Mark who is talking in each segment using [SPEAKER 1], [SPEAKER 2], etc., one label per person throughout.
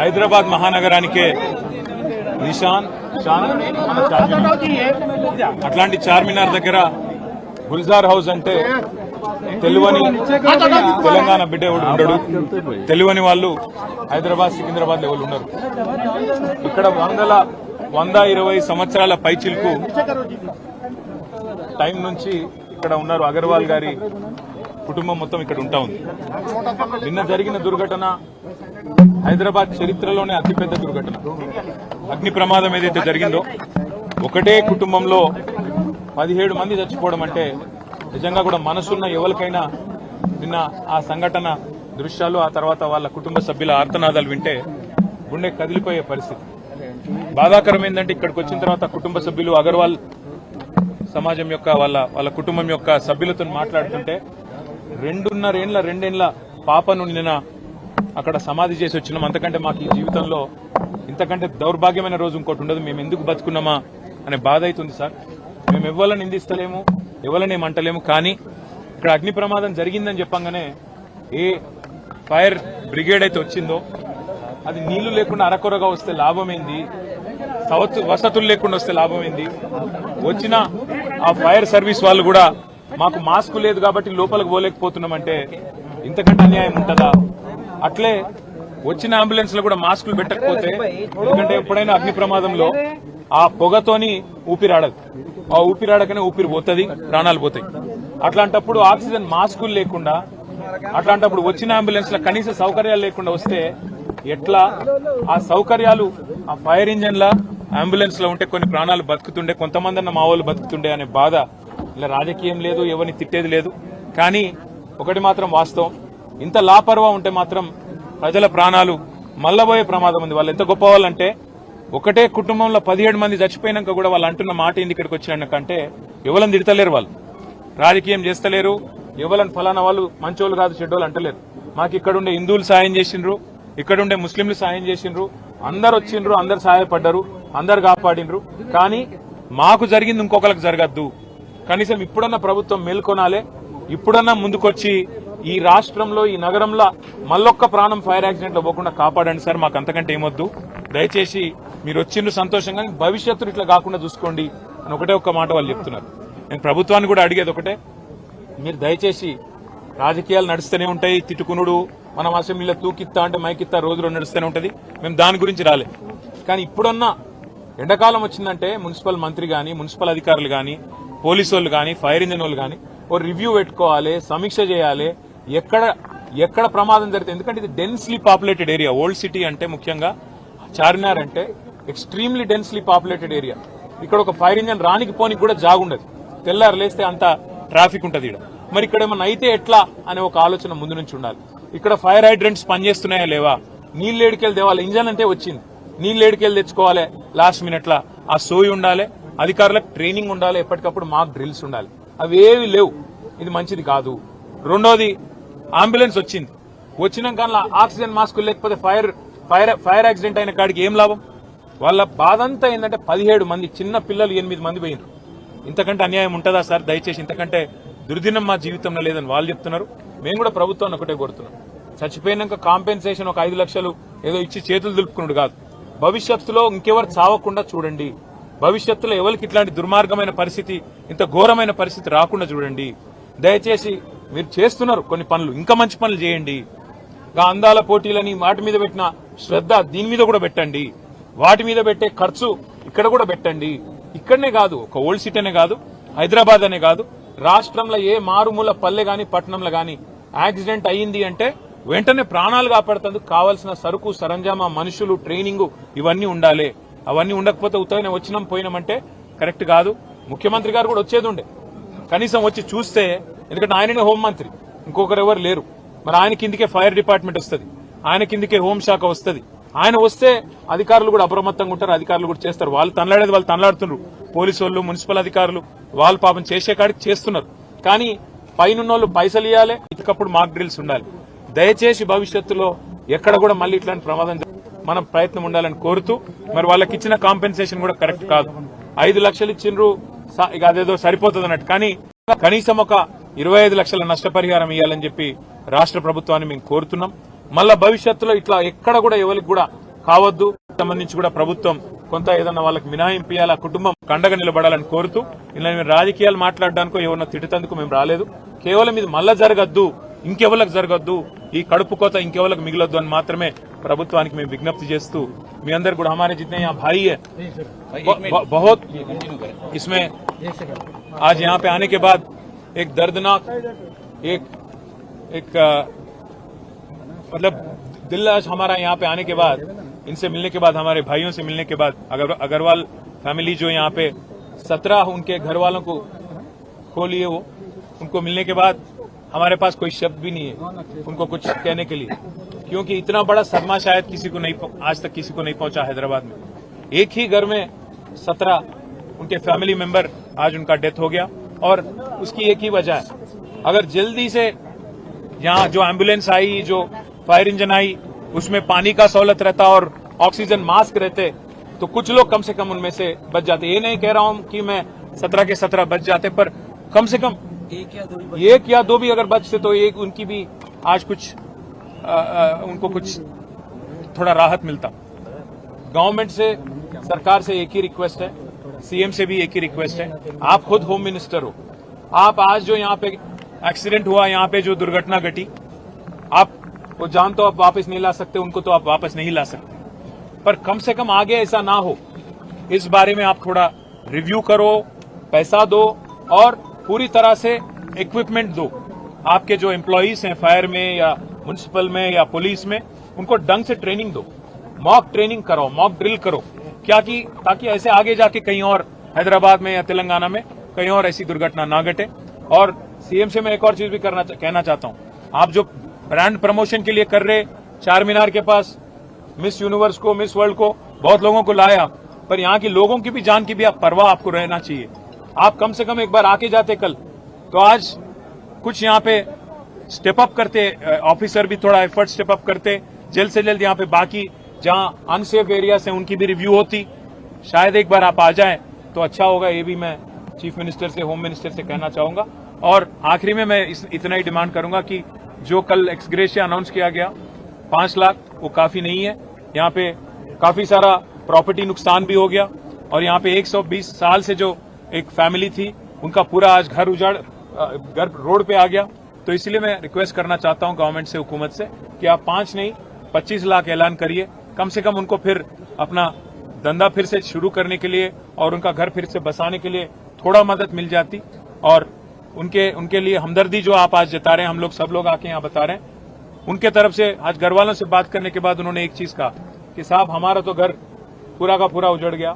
[SPEAKER 1] హైదరాబాద్ మహానగరానికే. నిషాన్ మన చార్మినార్. అట్లాంటి చార్మినార్ దగ్గర గుల్జార్ హౌస్ అంటే తెలువని తెలంగాణ బిడ్డ ఉండడు. తెలువని వాళ్ళు హైదరాబాద్ సికింద్రాబాద్ ఎవరు ఉన్నారు ఇక్కడ వందల వంద ఇరవై సంవత్సరాల పైచిల్కు టైం నుంచి ఇక్కడ ఉన్నారు అగర్వాల్ గారి కుటుంబం మొత్తం ఇక్కడ ఉంటా ఉంది. నిన్న జరిగిన దుర్ఘటన హైదరాబాద్ చరిత్రలోనే అతిపెద్ద దుర్ఘటన. అగ్ని ప్రమాదం ఏదైతే జరిగిందో ఒకటే కుటుంబంలో పదిహేడు మంది చచ్చిపోవడం అంటే నిజంగా కూడా మనసున్న ఎవరికైనా నిన్న ఆ సంఘటన దృశ్యాలు ఆ తర్వాత వాళ్ళ కుటుంబ సభ్యుల ఆర్తనాదాలు వింటే గుండె కదిలిపోయే పరిస్థితి. బాధాకరం ఏంటంటే ఇక్కడికి వచ్చిన తర్వాత కుటుంబ సభ్యులు అగర్వాల్ సమాజం యొక్క వాళ్ళ వాళ్ళ కుటుంబం యొక్క సభ్యులతో మాట్లాడుతుంటే రెండున్నరేండ్ల రెండేండ్ల పాపను నిన్న అక్కడ సమాధి చేసి వచ్చినాం. అంతకంటే మాకు ఈ జీవితంలో ఇంతకంటే దౌర్భాగ్యమైన రోజు ఇంకోటి ఉండదు. మేము ఎందుకు బతుకున్నామా అనే బాధ అవుతుంది సార్. మేము ఎవరిని నిందిస్తలేము ఎవరిని అంటలేము కానీ ఇక్కడ అగ్ని ప్రమాదం జరిగిందని చెప్పంగానే ఏ ఫైర్ బ్రిగేడ్ అయితే వచ్చిందో అది నీళ్ళు లేకుండా అరకొరగా వస్తే లాభమైంది? సవత్ వసతులు లేకుండా వస్తే లాభమైంది? వచ్చిన ఆ ఫైర్ సర్వీస్ వాళ్ళు కూడా మాకు మాస్క్ లేదు కాబట్టి లోపలికి పోలేకపోతున్నామంటే ఇంతకంటే అన్యాయం ఉంటుందా? అట్లే వచ్చిన అంబులెన్స్లో కూడా మాస్కులు పెట్టకపోతే ఎందుకంటే ఎప్పుడైనా అగ్ని ప్రమాదంలో ఆ పొగతోని ఊపిరాడదు. ఆ ఊపిరాడకనే ఊపిరి పోతుంది ప్రాణాలు పోతాయి. అట్లాంటప్పుడు ఆక్సిజన్ మాస్కులు లేకుండా అట్లాంటప్పుడు వచ్చిన అంబులెన్స్లో కనీస సౌకర్యాలు లేకుండా వస్తే ఎట్లా? ఆ సౌకర్యాలు ఆ ఫైర్ ఇంజన్ లా అంబులెన్స్లో ఉంటే కొన్ని ప్రాణాలు బతుకుతుండే కొంతమంది అన్న మా వాళ్ళు బతుకుతుండే అనే బాధ. ఇలా రాజకీయం లేదు ఎవరిని తిట్టేది లేదు. కానీ ఒకటి మాత్రం వాస్తవం ఇంత లాపర్వా ఉంటే మాత్రం ప్రజల ప్రాణాలు మల్లబోయే ప్రమాదం ఉంది. వాళ్ళు ఎంత గొప్ప వాళ్ళంటే ఒకటే కుటుంబంలో పదిహేడు మంది చచ్చిపోయినాక కూడా వాళ్ళు అంటున్న మాట ఏంది ఇక్కడికి వచ్చినాకంటే ఎవరిని తిడతలేరు వాళ్ళు. రాజకీయం చేస్తలేరు. ఎవరని ఫలానా వాళ్ళు మంచోళ్ళు కాదు చెడ్డోళ్ళు అంటలేరు. మాకు ఇక్కడుండే హిందువులు సాయం చేసిండ్రు. ఇక్కడుండే ముస్లింలు సాయం చేసిండ్రు. అందరు వచ్చిండ్రు అందరు సహాయపడ్డారు అందరు కాపాడిండ్రు. కానీ మాకు జరిగింది ఇంకొకరికి జరగద్దు. కనీసం ఇప్పుడన్నా ప్రభుత్వం మేల్కొనాలే. ఇప్పుడన్నా ముందుకొచ్చి ఈ రాష్ట్రంలో ఈ నగరంలో మళ్ళొక్క ప్రాణం ఫైర్ యాక్సిడెంట్లో పోకుండా కాపాడండి సార్ మాకు అంతకంటే ఏమొద్దు. దయచేసి మీరు వచ్చిండ్రు సంతోషంగా భవిష్యత్తు ఇట్లా కాకుండా చూసుకోండి అని ఒకటే ఒక్క మాట వాళ్ళు చెప్తున్నారు. నేను ప్రభుత్వాన్ని కూడా అడిగేది ఒకటే. మీరు దయచేసి రాజకీయాలు నడుస్తూనే ఉంటాయి తిట్టుకునుడు మనం అసెంబ్లీలో తూకిత్తా అంటే మైకిత్తా రోజులో నడుస్తూనే ఉంటుంది. మేము దాని గురించి రాలే. కానీ ఇప్పుడున్న ఎండాకాలం వచ్చిందంటే మున్సిపల్ మంత్రి కానీ మున్సిపల్ అధికారులు కానీ పోలీసు వాళ్ళు కానీ ఫైర్ ఇంజిన్ వాళ్ళు కానీ ఓ రివ్యూ పెట్టుకోవాలి సమీక్ష చేయాలి ఎక్కడ ఎక్కడ ప్రమాదం జరిగితే ఎందుకంటే ఇది densely populated area old city అంటే ముఖ్యంగా చార్మినార్ అంటే ఎక్స్ట్రీమ్లీ డెన్స్లీ పాపులేటెడ్ ఏరియా ఇక్కడ ఒక ఫైర్ ఇంజన్ రానికి పోనికి కూడా జాగుండదు. తెల్లారు లేస్తే అంత ట్రాఫిక్ ఉంటుంది ఇక్కడ మరి ఇక్కడ ఏమన్నా అయితే ఎట్లా అనే ఒక ఆలోచన ముందు నుంచి ఉండాలి. ఇక్కడ ఫైర్ హైడ్రెంట్స్ పనిచేస్తున్నాయా లేవా? నీళ్ళు ఏడికెళ్ళి తేవాలి. ఇంజన్ అంటే వచ్చింది. నీళ్ళు ఏడికెళ్ళి తెచ్చుకోవాలి. లాస్ట్ మినిట్లో ఆ సోయి ఉండాలి. అధికారులకు ట్రైనింగ్ ఉండాలి. ఎప్పటికప్పుడు మాకు డ్రిల్స్ ఉండాలి. అవి ఏవి లేవు. ఇది మంచిది కాదు. రెండోది అంబులెన్స్ వచ్చింది. వచ్చినాక ఆక్సిజన్ మాస్కులు లేకపోతే ఫైర్ ఫైర్ ఫైర్ యాక్సిడెంట్ అయిన కాడికి ఏం లాభం? వాళ్ళ బాధ అంతా ఏంటంటే పదిహేడు మంది చిన్న పిల్లలు ఎనిమిది మంది పోయినారు ఇంతకంటే అన్యాయం ఉంటుందా సార్? దయచేసి ఇంతకంటే దుర్దినం మా జీవితంలో లేదని వాళ్ళు చెప్తున్నారు. మేము కూడా ప్రభుత్వాన్ని ఒకటే కొడుతున్నాం చచ్చిపోయినాక కాంపెన్సేషన్ ఒక ఐదు లక్షలు ఏదో ఇచ్చి చేతులు దులుపుకున్నాడు కాదు. భవిష్యత్తులో ఇంకెవరు చావకుండా చూడండి. భవిష్యత్తులో ఎవరికి ఇట్లాంటి దుర్మార్గమైన పరిస్థితి ఇంత ఘోరమైన పరిస్థితి రాకుండా చూడండి. దయచేసి మీరు చేస్తున్నారు కొన్ని పనులు. ఇంకా మంచి పనులు చేయండి. అందాల పోటీలని వాటి మీద పెట్టిన శ్రద్ధ దీని మీద కూడా పెట్టండి. వాటి మీద పెట్టే ఖర్చు ఇక్కడ కూడా పెట్టండి. ఇక్కడనే కాదు ఒక ఓల్డ్ సిటీనే కాదు హైదరాబాద్ అనే కాదు రాష్ట్రంలో ఏ మారుమూల పల్లె గాని పట్టణంలో గాని యాక్సిడెంట్ అయ్యింది అంటే వెంటనే ప్రాణాలు కాపాడుతందుకు కావాల్సిన సరుకు సరంజామా మనుషులు ట్రైనింగ్ ఇవన్నీ ఉండాలి. అవన్నీ ఉండకపోతే ఉత్తగానే వచ్చినాం పోయినామంటే కరెక్ట్ కాదు. ముఖ్యమంత్రి గారు కూడా వచ్చేది ఉండే. కనీసం వచ్చి చూస్తే ఎందుకంటే ఆయననే హోంమంత్రి ఇంకొకరు ఎవరు లేరు. మరి ఆయన కిందికే ఫైర్ డిపార్ట్మెంట్ వస్తుంది ఆయన కిందికే హోంశాఖ వస్తుంది. ఆయన వస్తే అధికారులు కూడా అప్రమత్తంగా ఉంటారు అధికారులు కూడా చేస్తారు. వాళ్ళు తనలాడేది వాళ్ళు తనలాడుతున్నారు పోలీసు వాళ్ళు మున్సిపల్ అధికారులు వాళ్ళు పాపం చేసే కాడికి చేస్తున్నారు. కానీ పైన వాళ్ళు పైసలు ఇవ్వాలి ఇటుకప్పుడు మాక్ డ్రిల్స్ ఉండాలి. దయచేసి భవిష్యత్తులో ఎక్కడ కూడా మళ్ళీ ఇట్లాంటి ప్రమాదం మనం ప్రయత్నం ఉండాలని కోరుతూ మరి వాళ్ళకి ఇచ్చిన కాంపెన్సేషన్ కూడా కరెక్ట్ కాదు. ఐదు లక్షలు ఇచ్చిండ్రు ఇక అదేదో సరిపోతుంది అన్నట్టు కానీ కనీసం ఒక ఇరవై ఐదు లక్షల నష్టపరిహారం ఇవ్వాలని చెప్పి రాష్ట్ర ప్రభుత్వాన్ని మేము కోరుతున్నాం. మళ్ళా భవిష్యత్తులో ఇట్లా ఎక్కడ కూడా ఎవరికి కూడా కావద్దు. సంబంధించి కూడా ప్రభుత్వం కొంత ఏదన్నా వాళ్ళకి మినహాయింపు ఇవ్వాలి ఆ కుటుంబం కండగా నిలబడాలని కోరుతూ ఇలా మేము రాజకీయాలు మాట్లాడడానికో ఏమన్నా తిట్టేందుకు మేము రాలేదు. కేవలం ఇది మళ్ళా జరగద్దు ఇంకెవరికి జరగద్దు ఈ కడుపు కోత ఇంకెవరికి మిగలొద్దు అని మాత్రమే ప్రభుత్వానికి మేము విజ్ఞప్తి చేస్తూ మీ అందరు కూడా हमारे जितने यहाँ भाई है ब- ब- बहुत इसमें आज यहाँ पे आने के बाद एक दर्दनाक एक एक अ, मतलब दिल आज हमारा यहाँ पे आने के बाद इनसे मिलने के बाद हमारे भाइयों से मिलने के बाद अगर अग्रवाल फैमिली जो यहाँ पे सत्रह उनके घर वालों को खो लिए वो उनको मिलने के बाद हमारे पास कोई शब्द भी नहीं है उनको कुछ कहने के लिए। क्योंकि इतना बड़ा सदमा शायद किसी को नहीं आज तक किसी को नहीं पहुँचा हैदराबाद में। एक ही घर में सत्रह उनके फैमिली मेंबर आज उनका डेथ हो गया और उसकी एक ही वजह है। अगर जल्दी से यहाँ जो एंबुलेंस आई, जो फायर इंजन आई, उसमें पानी का सहूलत रहता और ऑक्सीजन मास्क रहते तो कुछ लोग कम से कम उनमें से बच जाते। ये नहीं कह रहा हूँ कि मैं सत्रह के सत्रह बच जाते, पर कम से कम एक या दो भी एक या दो भी अगर बचते तो एक उनकी भी आज कुछ आ, आ, उनको कुछ थोड़ा राहत मिलता। गवर्नमेंट से सरकार से एक ही रिक्वेस्ट है सीएम से भी एक ही रिक्वेस्ट है। आप खुद होम मिनिस्टर हो। आप आज जो यहाँ पे एक्सीडेंट हुआ यहाँ पे जो दुर्घटना घटी आप वो जान तो आप वापस नहीं ला सकते उनको तो आप वापस नहीं ला सकते। पर कम से कम आगे ऐसा ना हो। इस बारे में आप थोड़ा रिव्यू करो पैसा दो और पूरी तरह से इक्विपमेंट दो। आपके जो एम्प्लॉयज़ हैं फायर में या म्यूनिसिपल में या पुलिस में, उनको ढंग से ट्रेनिंग दो। मॉक ट्रेनिंग करो मॉक ड्रिल करो। क्या कि, ताकि ऐसे आगे जाके कहीं और हैदराबाद में या तेलंगाना में कहीं और ऐसी दुर्घटना ना घटे। और सीएम से मैं एक और चीज़ भी करना कहना चाहता हूँ। आप जो ब्रांड प्रमोशन के लिए कर रहे चार मीनार के पास मिस यूनिवर्स को मिस वर्ल्ड को, बहुत लोगों को लाया, पर यहाँ के लोगों की भी, जान की भी आप परवाह आपको रहना चाहिए। आप कम से कम एक बार आके जाते कल। तो आज कुछ यहाँ पे स्टेप अप करते ऑफिसर भी थोड़ा एफर्ट स्टेप अप करते। जल्द से जल्द यहाँ पे बाकी जहाँ अनसेफ एरियाज़ हैं उनकी भी रिव्यू होती। शायद एक बार आप आ जाए तो अच्छा होगा ये भी मैं चीफ मिनिस्टर से होम मिनिस्टर से कहना चाहूँगा। और आखिरी में मैं इस, इतना ही डिमांड करूँगा कि जो कल एक्सग्रेशिया अनाउंस किया गया पाँच लाख वो काफ़ी नहीं है। यहाँ पे काफ़ी सारा प्रॉपर्टी नुकसान भी हो गया। और यहाँ पे 120 साल से जो एक फैमिली थी, उनका पूरा आज घर उजाड़ घर रोड पे आ गया। तो इसलिए मैं रिक्वेस्ट करना चाहता हूँ गवर्नमेंट से, हुकूमत से, कि आप पाँच नहीं, पच्चीस लाख ऐलान करिए। कम से कम उनको फिर अपना धंधा फिर से शुरू करने के लिए और उनका घर फिर से बसाने के लिए थोड़ा मदद मिल जाती। और उनके उनके लिए हमदर्दी जो आप आज जता रहे हैं, हम लोग सब लोग आके यहाँ बता रहे हैं। उनके तरफ़ से, आज घर वालों से बात करने के बाद उन्होंने एक चीज़ कहा कि साहब, हमारा तो घर पूरा का पूरा उजड़ गया।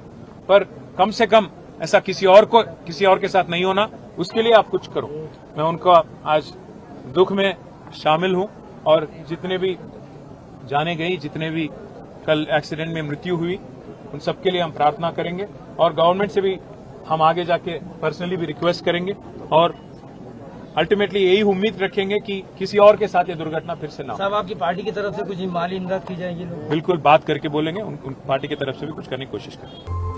[SPEAKER 1] पर कम से कम ऐसा किसी और को किसी और के साथ नहीं होना। उसके लिए आप कुछ करो। मैं उनका आज दुख में शामिल हूँ और जितने भी जाने गई जितने भी कल एक्सीडेंट में मृत्यु हुई उन सबके लिए हम प्रार्थना करेंगे और गवर्नमेंट से भी हम आगे जाके पर्सनली भी रिक्वेस्ट करेंगे और अल्टीमेटली यही उम्मीद रखेंगे कि किसी और के साथ ये दुर्घटना फिर से ना
[SPEAKER 2] साहब आपकी पार्टी की तरफ़ से कुछ माली इमदाद की जाएगी
[SPEAKER 1] बिल्कुल बात करके बोलेंगे। उन, उन पार्टी की तरफ़ से भी कुछ करने की कोशिश करेंगे।